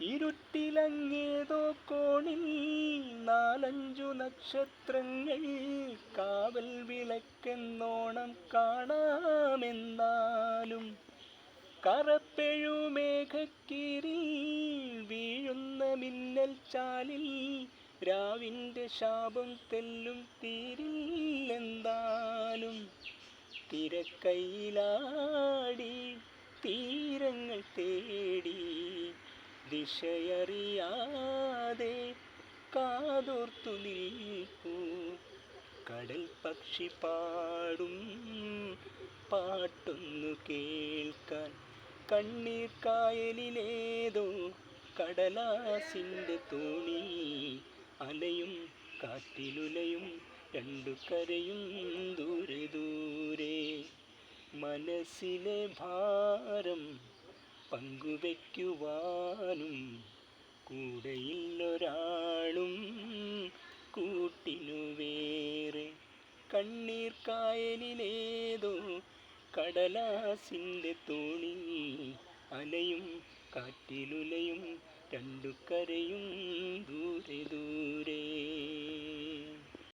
ഇരുട്ടിലങ്ങേതോ കോണിൽ നാലഞ്ചു നക്ഷത്രങ്ങൾ കാവൽ വിളക്കെന്നോണം കാണാമെന്നാലും കറപ്പെഴുമേഘക്കീരിൽ വീഴുന്ന മിന്നൽ ചാലിൽ രാവിന്റെ ശാപം തെല്ലും തീരില്ലെന്താലും തിരക്കൈയിലാടി തീരങ്ങൾ തേടി ദിശയറിയാതെ കാതോർത്തു നിൽക്കൂ. കടൽ പക്ഷി പാടും പാട്ടൊന്നു കേൾക്കാൻ. കണ്ണീർ കായലിലേതോ കടലാസിന്റെ തോണി അലയും കാറ്റിലുലയും രണ്ടു കരയും ദൂരെ ദൂരെ. മനസ്സിലെ ഭാരം പങ്കുവെക്കുവാനും കൂടെയില്ലൊരാളും കൂട്ടിനു വേറെ കണ്ണീർ കായലിലേതോ കടലാസിന്റെ തോണി അലയും കാറ്റിലുലയും രണ്ടു കരയും ദൂരെ ദൂരെ